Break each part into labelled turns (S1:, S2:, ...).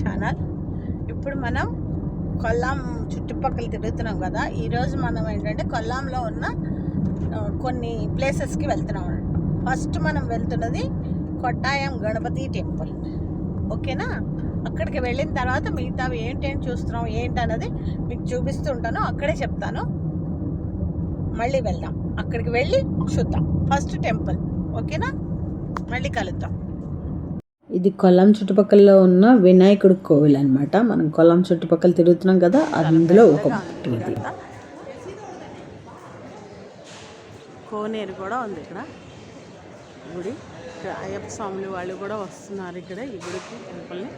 S1: Channel ఇప్పుడు మనం కొల్లాం చుట్టుపక్కల తిరుగుతున్నాం కదా ఈరోజు మనం ఏంటంటే కొల్లాంలో ఉన్న కొన్ని ప్లేసెస్కి వెళ్తున్నాం ఫస్ట్ మనం వెళ్తున్నది కొట్టాయం గణపతి టెంపుల్ ఓకేనా? అక్కడికి వెళ్ళిన తర్వాత మిగతావి ఏంటేంటి చూస్తున్నాం ఏంటన్నది మీకు చూపిస్తూ ఉంటాను అక్కడే చెప్తాను. మళ్ళీ వెళ్దాం. అక్కడికి వెళ్ళి చూద్దాం. ఫస్ట్ టెంపుల్ ఓకేనా? మళ్ళీ కలుద్దాం.
S2: ఇది కొల్లం చుట్టుపక్కల ఉన్న వినాయకుడి కోవిల్ అన్నమాట. మనం కొల్లం చుట్టుపక్కల తిరుగుతున్నాం కదా అందులో ఒక ఇది
S1: కోనేరు కూడా ఉంది ఇక్కడ. గుడి. ఇక్కడ అయ్యప్ప స్వాములు వాళ్ళు కూడా వస్తున్నారు ఇక్కడ ఈ గుడికి టెంపుల్ని.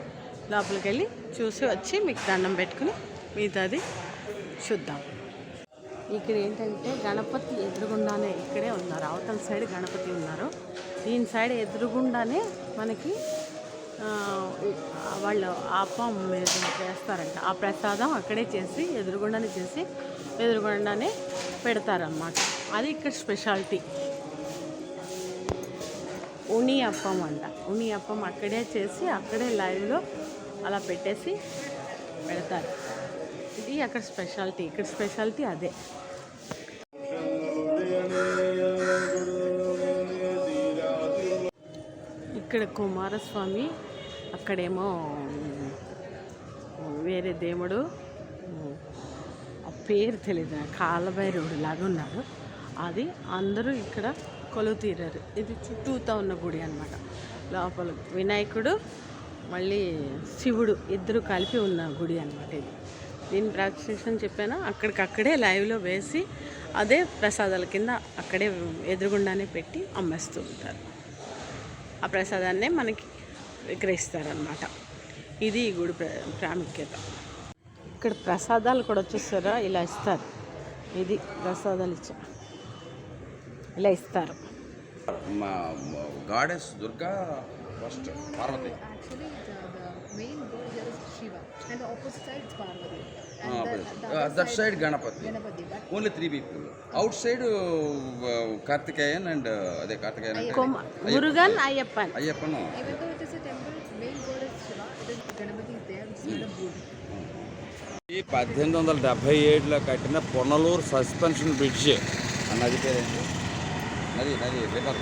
S1: లోపలికి వెళ్ళి చూసి వచ్చి మీకు దండం పెట్టుకుని మిగతాది చూద్దాం. ఇక్కడ ఏంటంటే గణపతి ఎదురుగుండానే ఇక్కడే ఉన్నారు. అవతల సైడ్ గణపతి ఉన్నారు. దీని సైడ్ ఎదురుగుండానే మనకి వాళ్ళు అప్పం మీద చేస్తారంట. ఆ ప్రసాదం అక్కడే చేసి ఎదురుగుండానే చేసి ఎదురుగుండానే పెడతారన్నమాట. అది ఇక్కడ స్పెషాలిటీ. ఉని అప్పం అంట. ఉని అప్పం అక్కడే చేసి అక్కడే లైవ్లో అలా పెట్టేసి పెడతారు. ఇది అక్కడ స్పెషాలిటీ. ఇక్కడ స్పెషాలిటీ అదే. ఇక్కడ కుమారస్వామి అక్కడేమో వేరే దేవుడు ఆ పేరు తెలియదు కాలభైరవుడు లాగా ఉన్నాడు అది అందరూ ఇక్కడ కొలువు తీరారు. ఇది చుట్టూతా ఉన్న గుడి అన్నమాట. లోపల వినాయకుడు మళ్ళీ శివుడు ఇద్దరు కలిపి ఉన్న గుడి అనమాట ఇది. దీని ప్రాక్టీషన్ చెప్పాను అక్కడికక్కడే లైవ్లో వేసి అదే ప్రసాదాల కింద అక్కడే ఎదురుగుండానే పెట్టి అమ్మేస్తూ ఉంటారు. ఆ ప్రసాదాన్నే మనకి విక్రయిస్తారనమాట ఇది ఈ గుడి ప్ర ప్రాముఖ్యత. ఇక్కడ ప్రసాదాలు కూడా వచ్చేసారా ఇలా ఇస్తారు. ఇది ప్రసాదాలు ఇచ్చా ఇలా ఇస్తారు.
S3: మా goddess Durga first Parvati. That side Ganapati only three people outside Kartikeyan and అదే కార్తికేయన్
S1: మురుగన్ అయ్యప్పను
S3: ఈ పద్దెనిమిది వందల డెబ్బై ఏడులో కట్టిన పొనలూరు సస్పెన్షన్ బ్రిడ్జ్. నది పేరేంటి? నది నది రివర్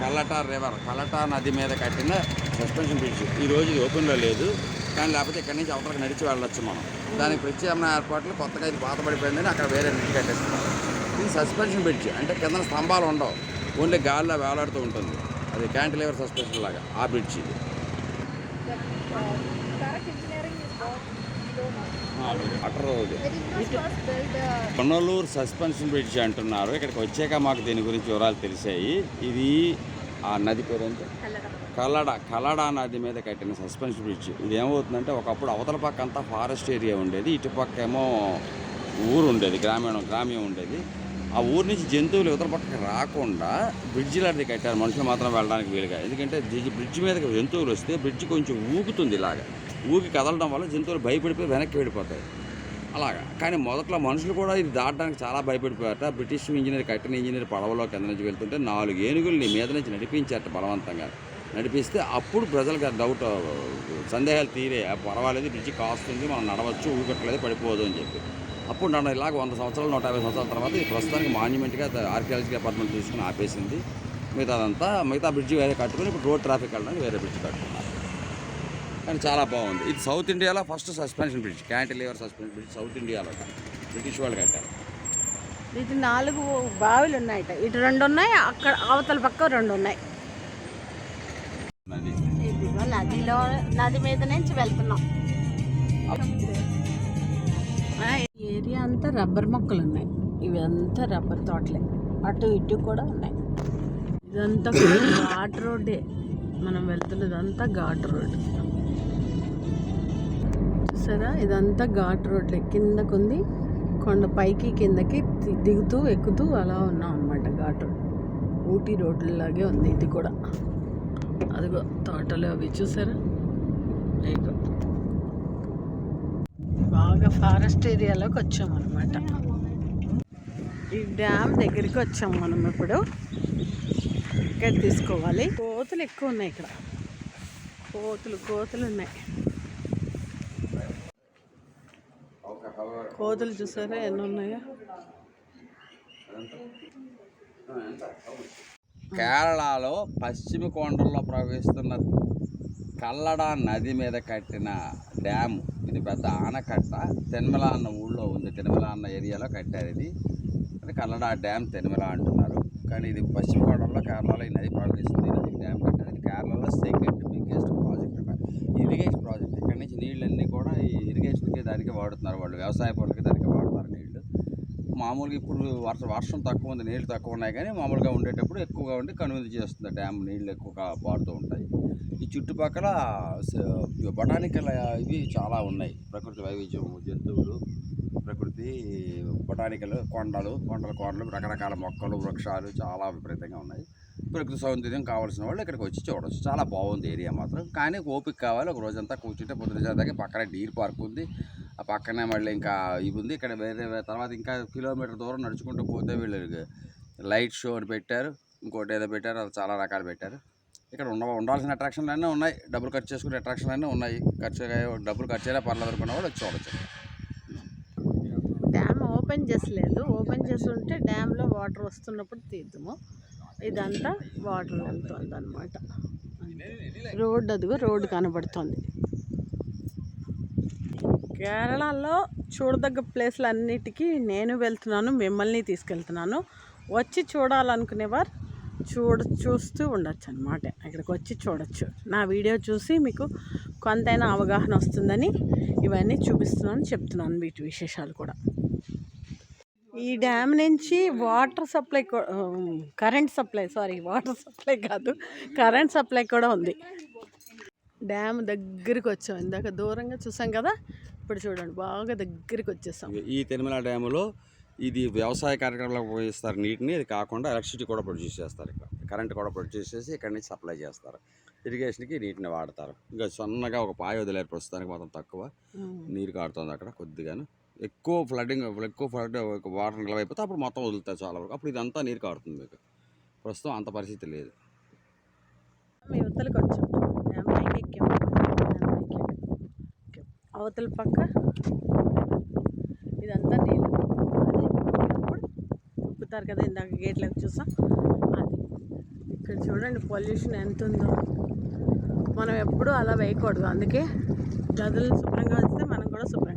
S3: కల్లటార్ రివర్ కల్లటార్ నది మీద కట్టిన సస్పెన్షన్ బ్రిడ్జ్. ఈరోజు ఓపెన్లో లేదు. కానీ లేకపోతే ఇక్కడి నుంచి అవతలకు నడిచి వెళ్ళొచ్చు మనం. దానికి ప్రత్యేకమైన ఏర్పాట్లు కొత్తగా ఇది పాతబడిపోయిందని అక్కడ వేరే బ్రిడ్జ్ కట్టేస్తున్నారు. ఇది సస్పెన్షన్ బ్రిడ్జ్ అంటే కింద స్తంభాలు ఉండవు. ఓన్లీ గాలిలో వేలాడుతూ ఉంటుంది. అది క్యాంటిలివర్ సస్పెన్షన్ లాగా ఆ బ్రిడ్జ్ ఇది. పొన్నలూరు సస్పెన్షన్ బ్రిడ్జ్ అంటున్నారు. ఇక్కడికి వచ్చాక మాకు దీని గురించి వివరాలు తెలిసాయి. ఇది ఆ నది పేరేంటి? కల్లడ కల్లడ నది మీద కట్టిన సస్పెన్షన్ బ్రిడ్జ్. ఇది ఏమవుతుందంటే ఒకప్పుడు అవతల పక్క అంతా ఫారెస్ట్ ఏరియా ఉండేది. ఇటు పక్క ఏమో ఊరు ఉండేది గ్రామీణ గ్రామ్యం ఉండేది. ఆ ఊరు నుంచి జంతువులు ఇవతల పక్కకి రాకుండా బ్రిడ్జ్ లాంటిది కట్టారు. మనుషులు మాత్రం వెళ్ళడానికి వీలుగా. ఎందుకంటే బ్రిడ్జ్ మీదకి జంతువులు వస్తే బ్రిడ్జ్ కొంచెం ఊగుతుంది ఇలాగా. ఊగి కదలడం వల్ల జంతువులు భయపడిపోయి వెనక్కి వెళ్ళిపోతాయి. అలాగా. కానీ మొదట్లో మనుషులు కూడా ఇది దాటడానికి చాలా భయపడిపోయారట. బ్రిటిష్ ఇంజనీర్ కట్టిన ఇంజనీర్ పడవలో కింద నుంచి వెళ్తుంటే నాలుగు ఏనుగుల్ని మీద నుంచి నడిపించారట బలవంతంగా. నడిపిస్తే అప్పుడు ప్రజలకు డౌట్ సందేహాలు తీరే పర్వాలేదు బ్రిడ్జి కాస్తుంది మనం నడవచ్చు ఊగట్లేదు పడిపోదు అని చెప్పి. అప్పుడు నన్ను ఇలాగ వంద సంవత్సరాలు నూట యాభై సంవత్సరాల తర్వాత ఇది ప్రస్తుతానికి మాన్యుమెంట్గా ఆర్కియాలజీ డిపార్ట్మెంట్ తీసుకుని ఆపేసింది. మిగతాదంతా మిగతా బ్రిడ్జి వేరే కట్టుకుని ఇప్పుడు రోడ్ ట్రాఫిక్ వెళ్ళడానికి వేరే బ్రిడ్జ్ కట్టుకున్నారు. కానీ చాలా బాగుంది. ఇది సౌత్ ఇండియాలో first suspension bridge cantilever suspension bridge south ఇండియాలో బ్రిటిష్ వాళ్ళు కట్టారు.
S1: ఇది నాలుగు బావిలు ఉన్నాయట ఇటు రెండు ఉన్నాయి అక్కడ అవతల పక్క రెండు ఉన్నాయి. నదిలో నది మీద నుంచి వెళ్తున్నాం. ఏరియా అంతా రబ్బర్ మొక్కలు ఉన్నాయి. ఇవి అంతా రబ్బర్ తోటలే. అటు ఇటు కూడా ఉన్నాయి. ఇదంతా ఘాట్ రోడ్డే. మనం వెళ్తున్నదంతా ఘాట్ రోడ్ చూసారా? ఇదంతా ఘాట్ రోడ్లే. కిందకుంది కొండ పైకి కిందకి దిగుతూ ఎక్కుతూ అలా ఉన్నాం అనమాట ఘాట్ రోడ్. ఊటీ రోడ్లలాగే ఉంది ఇది కూడా. అదిగో తోటలు అవి చూసారా? బాగా ఫారెస్ట్ ఏరియాలోకి వచ్చాం అనమాట ఈ డ్యామ్ దగ్గరికి వచ్చాం మనం ఇప్పుడు. ఇక్కడ తీసుకోవాలి. కోతులు ఎక్కువ ఉన్నాయి ఇక్కడ. కోతులు కోతులు ఉన్నాయి. కోతులు చూసారా? ఎన్ని ఉన్నాయో?
S3: కేరళలో పశ్చిమ కొండల్లో ప్రవహిస్తున్న కల్లడ నది మీద కట్టిన డ్యామ్ ఇది పెద్ద ఆనకట్ట. తెన్మల అన్న ఊళ్ళో ఉంది. తెన్మల అన్న ఏరియాలో కట్టారు ఇది. అది కల్లడ డ్యామ్ తెన్మల అంటున్నారు. కానీ ఇది పశ్చిమ కొండల్లో కేరళలో ఈ నది ప్రవహిస్తుంది. ఈ నది డ్యామ్ కట్టారు. ఇది కేరళలో సెకండ్ బిగ్గెస్ట్ ప్రాజెక్ట్ అన్నమాట ఇరిగేషన్ ప్రాజెక్ట్ ఇక్కడ నుంచి నీళ్ళన్నీ కూడా ఈ ఇరిగేషన్కి దానికి వాడుతున్నారు వాళ్ళు. వ్యవసాయ పనులకి దానికి వాడుతున్నారు నీళ్ళు మామూలుగా ఇప్పుడు వర్ష వర్షం తక్కువ ఉంది నీళ్ళు తక్కువ ఉన్నాయి కానీ మామూలుగా ఉండేటప్పుడు ఎక్కువగా ఉండి కనువిందు చేస్తుంది. డ్యామ్ నీళ్ళు ఎక్కువగా పారుతూ ఉంటాయి. ఈ చుట్టుపక్కల బొటానికల్ ఇవి చాలా ఉన్నాయి. ప్రకృతి వైవిధ్యం జంతువులు ప్రకృతి బొటానికల్ కొండలు కొండల కొండలు రకరకాల మొక్కలు వృక్షాలు చాలా విపరీతంగా ఉన్నాయి. ప్రకృతి సౌందర్యం కావాల్సిన వాళ్ళు ఇక్కడికి వచ్చి చూడవచ్చు చాలా బాగుంది ఏరియా మాత్రం. కానీ ఓపిక కావాలి. ఒక రోజంతా కూర్చుంటే పొద్దున దాకా పక్కనే డీర్ పార్క్ ఉంది. ఆ పక్కనే మళ్ళీ ఇంకా ఇవి ఉంది. ఇక్కడ వేరే వేరే తర్వాత ఇంకా కిలోమీటర్ దూరం నడుచుకుంటూ పోతే వీళ్ళు లైట్ షో అని పెట్టారు. ఇంకోటి ఏదో పెట్టారు. అది చాలా రకాలు పెట్టారు. ఇక్కడ ఉండ ఉండాల్సిన అట్రాక్షన్లు అన్నీ ఉన్నాయి. డబ్బులు ఖర్చు చేసుకునే అట్రాక్షన్లు అన్నీ ఉన్నాయి. ఖర్చు డబ్బులు ఖర్చు అయినా పర్లేదు అనుకున్న వాళ్ళు వచ్చి చూడొచ్చు.
S1: Dam open చేసలేదు. ఓపెన్ చేసి ఉంటే డ్యామ్లో వాటర్ వస్తున్నప్పుడు తీద్దాము. ఇదంతా వాటర్ వెళ్తుంది అనమాట రోడ్డు అదిగో రోడ్డు కనబడుతుంది. కేరళలో చూడదగ్గ ప్లేస్లు అన్నిటికీ నేను వెళ్తున్నాను మిమ్మల్ని తీసుకెళ్తున్నాను. వచ్చి చూడాలనుకునేవారు చూడ చూస్తూ ఉండొచ్చు అనమాట ఇక్కడికి వచ్చి చూడొచ్చు. నా వీడియో చూసి మీకు కొంతైనా అవగాహన వస్తుందని ఇవన్నీ చూపిస్తున్నాను చెప్తున్నాను వీటి విశేషాలు కూడా. ఈ డ్యామ్ నుంచి water supply current supply sorry water supply కాదు కరెంట్ సప్లై కూడా ఉంది. డ్యామ్ దగ్గరికి వచ్చాం ఇందాక దూరంగా చూసాం కదా ఇప్పుడు చూడండి బాగా దగ్గరికి వచ్చేసాం.
S3: ఈ తిరుమల డ్యాములో ఇది వ్యవసాయ కార్యక్రమాలకు ఉపయోగిస్తారు నీటిని ఇది కాకుండా ఎలక్ట్రిసిటీ కూడా ప్రొడ్యూస్ చేస్తారు ఇక్కడ. కరెంట్ కూడా ప్రొడ్యూస్ చేసి ఇక్కడ నుంచి సప్లై చేస్తారు. ఇరిగేషన్కి నీటిని వాడతారు. ఇంకా సన్నగా ఒక పాయ వదిలేరు ప్రస్తుతానికి మాత్రం తక్కువ. నీరు కారుతుంది అక్కడ కొద్దిగాను. ఎక్కువ ఫ్లడ్డింగ్ ఎక్కువ ఫ్లడ్ వాటర్ నిలవైపోతే అప్పుడు మొత్తం వదులుతారు చాలా వరకు. అప్పుడు ఇదంతా నీరు కారుతుంది మీకు. ప్రస్తుతం అంత పరిస్థితి లేదు.
S1: మేము వచ్చాం. అవతల పక్క. ఇదంతా నీళ్ళు. అది ఉప్పుతారు కదా ఇందాక గేట్లకు చూసాం. అది. ఇక్కడ చూడండి పొల్యూషన్ ఎంత ఉందో. మనం ఎప్పుడూ అలా వేయకూడదు. అందుకే గదులు శుభ్రంగా వస్తే మనం కూడా శుభ్రంగా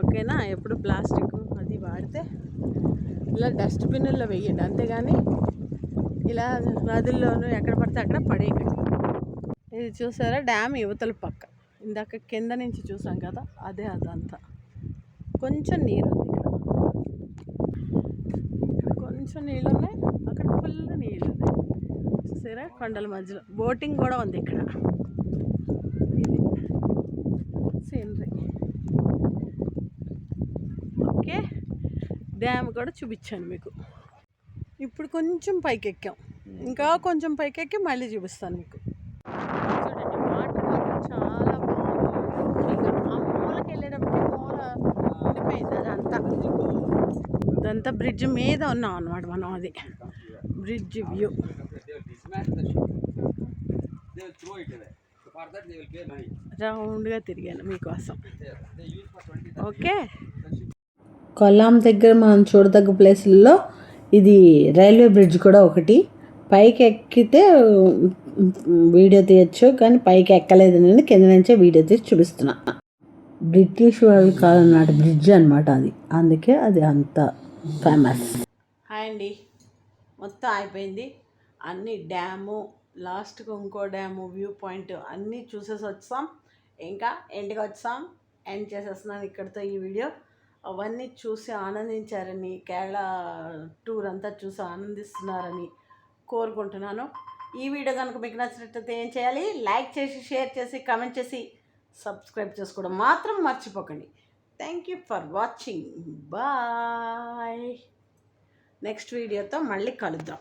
S1: ఓకేనా? ఎప్పుడు ప్లాస్టిక్ అది వాడితే ఇలా డస్ట్బిన్లో వేయండి అంతేగాని ఇలా నదుల్లోనూ ఎక్కడ పడితే అక్కడ పడేయకండి. ఇది చూసారా? డ్యామ్ యువతల పక్క. ఇందాక కింద నుంచి చూసాం కదా అదే అదంతా. కొంచెం నీరు ఉంది ఇక్కడ కొంచెం నీళ్ళు ఉన్నాయి అక్కడ ఫుల్ నీళ్ళు ఉన్నాయి. చూసారా? కొండల మధ్యలో. బోటింగ్ కూడా ఉంది ఇక్కడ ఇది సీనరీ ఓకే డ్యామ్ కూడా చూపించాను మీకు. ఇప్పుడు కొంచెం పైకి ఎక్కాం ఇంకా కొంచెం పైకి ఎక్కి మళ్ళీ చూపిస్తాను మీకు. చూడండి వాటర్ మాత్రం చాలా బాగుంది. ఇంకా ఆ మూలకి వెళ్ళేటప్పటికి మూల ఉండిపోయింది అదంతా. అదంతా బ్రిడ్జ్ మీద ఉన్నాం అనమాట మనం అది. Bridge view. రౌండ్గా తిరిగాను మీకోసం. ఓకే?
S2: కొల్లాం దగ్గర మనం చూడదగ్గ ప్లేసుల్లో ఇది రైల్వే బ్రిడ్జ్ కూడా ఒకటి. పైకి ఎక్కితే వీడియో తీయచ్చు కానీ పైకి ఎక్కలేదు నేను కింద నుంచే వీడియో తీసి చూపిస్తున్నా. బ్రిటిష్ వాళ్ళ కాలం నాటి బ్రిడ్జ్ అనమాట అది. అందుకే అది అంత ఫేమస్
S1: హాయ్ అండి. మొత్తం అయిపోయింది. అన్ని డ్యాము లాస్ట్కి ఇంకో డ్యాము వ్యూ పాయింట్ అన్నీ చూసేసి వచ్చాం ఇంకా ఎండ్కి వచ్చాం ఎండ్ చేసేస్తున్నాను ఇక్కడితో ఈ వీడియో. అవన్నీ చూసి ఆనందించారని కేరళ టూర్ అంతా చూసి ఆనందిస్తున్నారని కోరుకుంటున్నాను. ఈ వీడియో కనుక మీకు నచ్చినట్లయితే ఏం చేయాలి? లైక్ చేసి షేర్ చేసి కమెంట్ చేసి సబ్స్క్రైబ్ చేసుకోవడం మాత్రం మర్చిపోకండి. Thank you for watching bye next వీడియోతో మళ్ళీ కలుద్దాం.